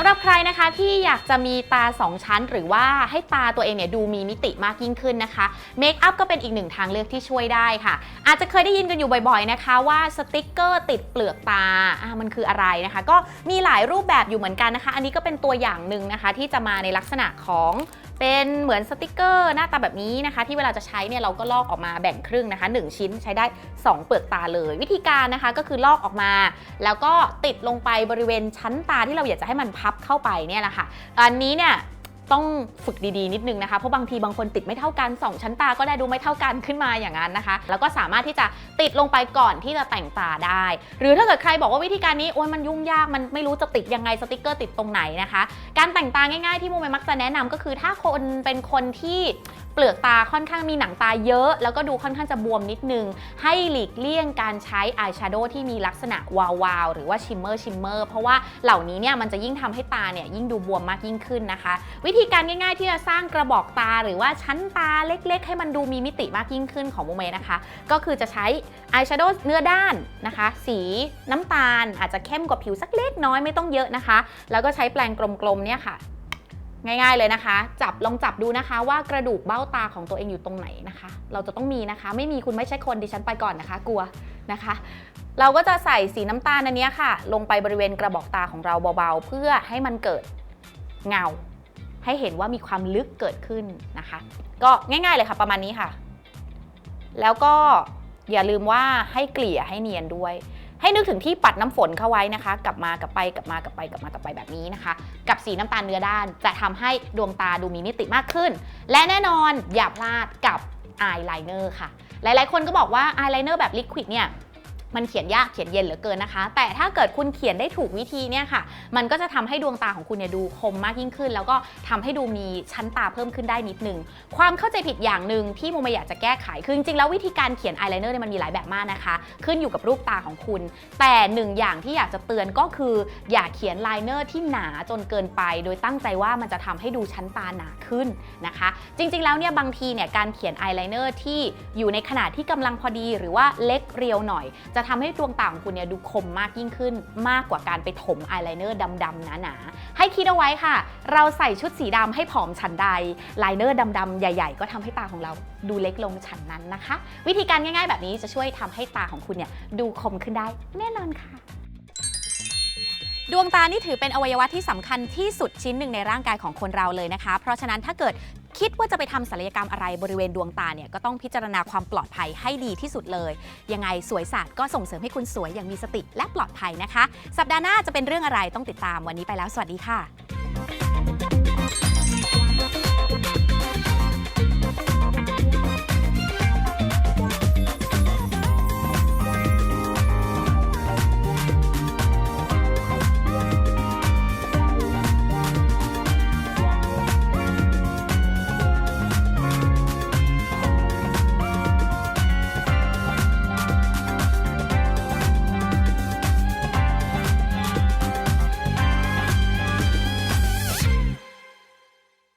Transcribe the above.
สำหรับใครนะคะที่อยากจะมีตา 2 ชั้น หรือว่าให้ตาตัวเองเนี่ยดูมีมิติมากยิ่งขึ้นนะคะเมคอัพก็เป็นอีกหนึ่งทางเลือกที่ช่วยได้ค่ะ อาจจะเคยได้ยินกันอยู่บ่อยๆนะคะว่าสติกเกอร์ติดเปลือกตาอะมันคืออะไรนะคะ ก็มีหลายรูปแบบอยู่เหมือนกันนะคะ อันนี้ก็เป็นตัวอย่างหนึ่งนะคะที่จะมาในลักษณะของ เป็นเหมือนสติกเกอร์หน้าตาแบบนี้นะคะ ที่เวลาจะใช้เนี่ยเราก็ลอกออกมาแบ่งครึ่งนะคะ 1 ชิ้นใช้ได้ 2 เปลือกตาเลย วิธีการนะคะก็คือลอกออกมา แล้วก็ติดลงไปบริเวณชั้นตาที่เราอยากจะให้มันพับเข้าไปเนี่ยแหละค่ะอันนี้เนี่ย ต้องฝึกดีๆนิดนึงนะคะ เพราะบางทีบางคนติดไม่เท่ากัน2ชั้นตาก็ได้ดูไม่เท่ากันขึ้นมาอย่างนั้นนะคะ แล้วก็สามารถที่จะติดลงไปก่อนที่จะแต่งตาได้ หรือถ้าเกิดใครบอกว่าวิธีการนี้โอ้ยมันยุ่งยากมันไม่รู้จะติดยังไงสติกเกอร์ติดตรงไหนนะคะ การแต่งตาง่ายๆที่โมเมมักจะแนะนำก็คือถ้าคนเป็นคนที่เปลือกตาค่อนข้างมีหนังตาเยอะ แล้วก็ดูค่อนข้างจะบวมนิดนึง ให้หลีกเลี่ยงการใช้อายแชโดว์ที่มีลักษณะวาวๆหรือว่าชิมเมอร์ชิมเมอร์เพราะว่าเหล่านี้เนี่ยมันจะยิ่งทำให้ตาเนี่ยยิ่งดูบวมมากยิ่งขึ้นนะคะ วิธีการง่ายๆ ที่จะสร้างกระบอกตาหรือว่าชั้นตาเล็กๆ ให้มันดูมีมิติมากยิ่งขึ้นของโมเมนะคะ ก็คือจะใช้อายแชโดว์เนื้อด้านนะคะ สีน้ำตาลอาจจะเข้มกว่าผิวสักเล็กน้อยไม่ต้องเยอะนะคะ แล้วก็ใช้แปรงกลมๆเนี่ยค่ะง่าย ๆ เลยนะคะ จับลองจับดูนะคะ ว่ากระดูกเบ้าตาของตัวเองอยู่ตรงไหนนะคะ เราจะต้องมีนะคะ ไม่มีคุณไม่ใช่คนดิฉันไปก่อนนะคะ กลัวนะคะ เราก็จะใส่สีน้ำตาลอันนี้ค่ะ ลงไปบริเวณกระบอกตาของเราเบาๆ เพื่อให้มันเกิดเงา ให้เห็นว่ามีความลึกเกิดขึ้นนะคะ ก็ง่ายๆเลยค่ะ ประมาณนี้ค่ะ แล้วก็อย่าลืมว่าให้เกลี่ยให้เนียนด้วย ให้นึกถึงที่ปัดน้ำฝนเข้าไว้นะคะ กลับมากลับไปกลับมากลับไปกลับมากลับไปแบบนี้นะคะ กับสีน้ำตาลเนื้อด้าน จะทำให้ดวงตาดูมีมิติมากขึ้น และแน่นอนอย่าพลาดกับอายไลเนอร์ค่ะ หลายๆ คนก็บอกว่าอายไลเนอร์แบบลิควิดเนี่ย มันเขียนยากเขียนเย็นเหลือเกินนะคะ แต่ถ้าเกิดคุณเขียนได้ถูกวิธีเนี่ยค่ะ มันก็จะทำให้ดวงตาของคุณเนี่ยดูคมมากยิ่งขึ้น แล้วก็ทำให้ดูมีชั้นตาเพิ่มขึ้นได้นิดนึง ความเข้าใจผิดอย่างหนึ่งที่โมไม่อยากจะแก้ไขคือจริงๆแล้ววิธีการเขียนอายไลเนอร์เนี่ยมันมีหลายแบบมากนะคะ ขึ้นอยู่กับรูปตาของคุณ แต่หนึ่งอย่างที่อยากจะเตือนก็คือ อย่าเขียนไลเนอร์ที่หนาจนเกินไป โดยตั้งใจว่ามันจะทำให้ดูชั้นตาหนาขึ้นนะคะ จริงๆแล้วเนี่ยบางทีเนี่ยการเขียนอายไลเนอร์ที่อยู่ในขนาดที่กำลังพอดี หรือว่าเล็กเรียวหน่อยจะทำให้ดวงตาของคุณเนี่ยดูคมมากยิ่งขึ้น มากกว่าการไปถมอายไลเนอร์ดำๆหนาๆให้คิดเอาไว้ค่ะ เราใส่ชุดสีดำให้ผอมฉันใดไลเนอร์ดำๆใหญ่ ๆ ก็ทำให้ตาของเราดูเล็กลงฉันนั้นนะคะ วิธีการง่าย ๆ แบบนี้จะช่วยทำให้ตาของคุณเนี่ยดูคมขึ้นได้แน่นอนค่ะดวงตานี่ถือเป็นอวัยวะที่สำคัญที่สุดชิ้นหนึ่งในร่างกายของคนเราเลยนะคะ เพราะฉะนั้นถ้าเกิด คิดว่าจะไปทำศัลยกรรมอะไรบริเวณดวงตาเนี่ยก็ต้องพิจารณาความปลอดภัยให้ดีที่สุดเลย ยังไงสวยศาสตร์ก็ส่งเสริมให้คุณสวยอย่างมีสติและปลอดภัยนะคะ สัปดาห์หน้าจะเป็นเรื่องอะไรต้องติดตามวันนี้ไปแล้ว สวัสดีค่ะ